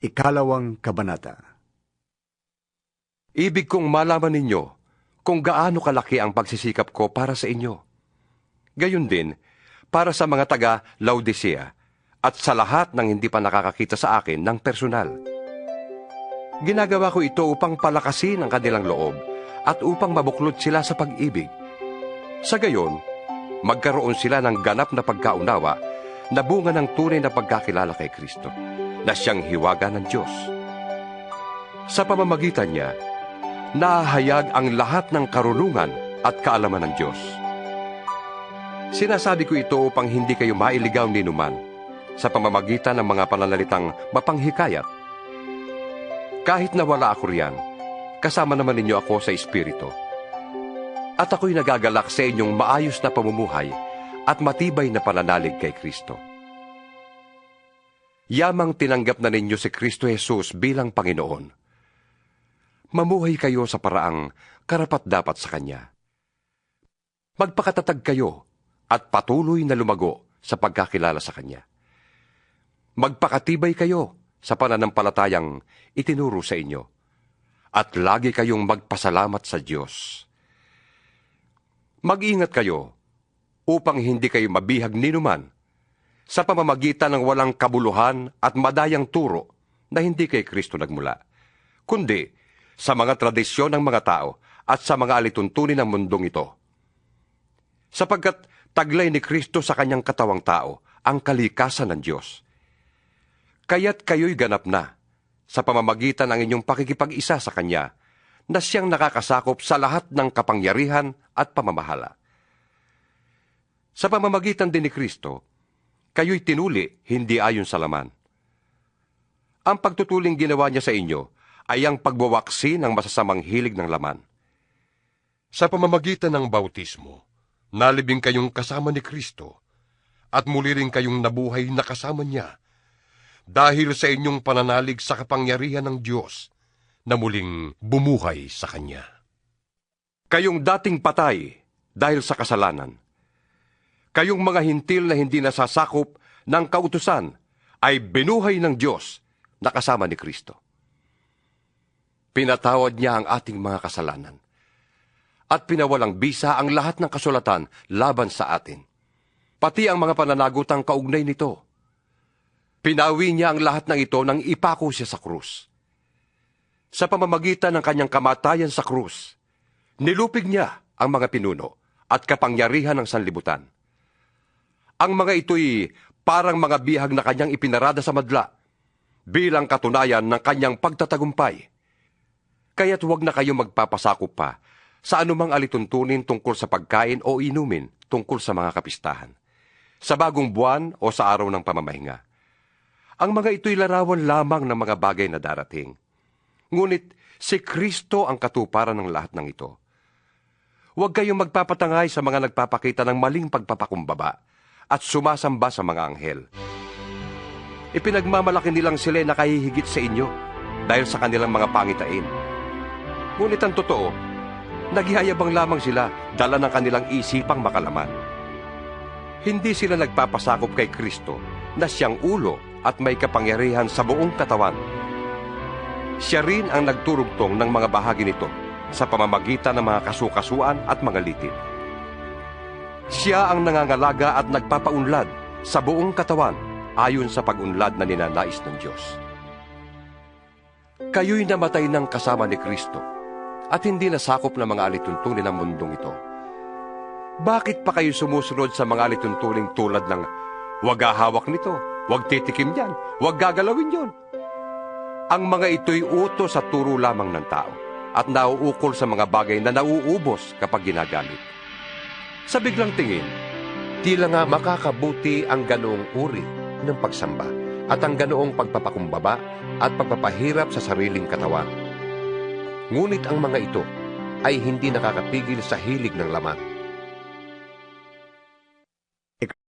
Ikalawang Kabanata Ibig kong malaman ninyo kung gaano kalaki ang pagsisikap ko para sa inyo. Gayon din, para sa mga taga Laodicea at sa lahat ng hindi pa nakakakita sa akin ng personal. Ginagawa ko ito upang palakasin ang kanilang loob at upang mabuklod sila sa pag-ibig. Sa gayon, magkaroon sila ng ganap na pagkaunawa na bunga ng tunay na pagkakilala kay Kristo, na siyang hiwaga ng Diyos. Sa pamamagitan niya, nahahayag ang lahat ng karunungan at kaalaman ng Diyos. Sinasabi ko ito upang hindi kayo mailigaw ni Numan sa pamamagitan ng mga pananalitang mapanghikayat. Kahit na wala ako riyan, kasama naman ninyo ako sa Espiritu. At ako'y nagagalak sa inyong maayos na pamumuhay at matibay na pananalig kay Kristo. Yamang tinanggap na ninyo si Kristo Jesus bilang Panginoon. Mamuhay kayo sa paraang karapat-dapat sa Kanya. Magpakatatag kayo at patuloy na lumago sa pagkakilala sa Kanya. Magpakatibay kayo sa pananampalatayang itinuro sa inyo at lagi kayong magpasalamat sa Diyos. Mag-ingat kayo upang hindi kayo mabihag ni numan sa pamamagitan ng walang kabuluhan at madayang turo na hindi kay Kristo nagmula, kundi sa mga tradisyon ng mga tao at sa mga alituntunin ng mundong ito. Sapagkat taglay ni Kristo sa kanyang katawang tao ang kalikasan ng Diyos. Kaya't kayo'y ganap na sa pamamagitan ng inyong pakikipag-isa sa Kanya na siyang nakakasakop sa lahat ng kapangyarihan at pamamahala. Sa pamamagitan din ni Kristo, kayo'y tinuli hindi ayon sa laman. Ang pagtutuling ginawa niya sa inyo ay ang pagbawaksi ng masasamang hilig ng laman. Sa pamamagitan ng bautismo, nalibing kayong kasama ni Kristo at muli rin kayong nabuhay na kasama niya dahil sa inyong pananalig sa kapangyarihan ng Diyos na muling bumuhay sa Kanya. Kayong dating patay dahil sa kasalanan, kayong mga hintil na hindi nasasakop ng kautusan ay binuhay ng Diyos na kasama ni Kristo. Pinatawad niya ang ating mga kasalanan at pinawalang bisa ang lahat ng kasulatan laban sa atin, pati ang mga pananagutang kaugnay nito. Pinawi niya ang lahat ng ito nang ipako siya sa krus sa pamamagitan ng kanyang kamatayan sa krus, nilupig niya ang mga pinuno at kapangyarihan ng sanlibutan. Ang mga ito'y parang mga bihag na kanyang ipinarada sa madla bilang katunayan ng kanyang pagtatagumpay. Kaya't huwag na kayo magpapasakop pa sa anumang alituntunin tungkol sa pagkain o inumin tungkol sa mga kapistahan, sa bagong buwan o sa araw ng pamamahinga. Ang mga ito'y larawan lamang ng mga bagay na darating – Ngunit si Kristo ang katuparan ng lahat ng ito. Huwag kayong magpapatangay sa mga nagpapakita ng maling pagpapakumbaba at sumasamba sa mga anghel. Ipinagmamalaki nilang sila na kahihigit sa inyo dahil sa kanilang mga pangitain. Ngunit ang totoo, naghihayabang lamang sila dala ng kanilang isipang makalaman. Hindi sila nagpapasakop kay Kristo na siyang ulo at may kapangyarihan sa buong katawan siya rin ang nagturugtong ng mga bahagi nito sa pamamagitan ng mga kasukasuan at mga litid. Siya ang nangangalaga at nagpapaunlad sa buong katawan ayon sa pagunlad na ninanais ng Diyos. Kayo'y namatay ng kasama ni Kristo at hindi nasakop ng mga alituntunin ng mundong ito. Bakit pa kayo sumusunod sa mga alituntuning tulad ng huwag hahawak nito, huwag titikim yan, huwag gagalawin yon, ang mga ito'y utos at turo lamang ng tao at nauukol sa mga bagay na nauubos kapag ginagamit. Sa biglang tingin, tila nga makakabuti ang ganoong uri ng pagsamba at ang ganoong pagpapakumbaba at pagpapahirap sa sariling katawan. Ngunit ang mga ito ay hindi nakakapigil sa hilig ng laman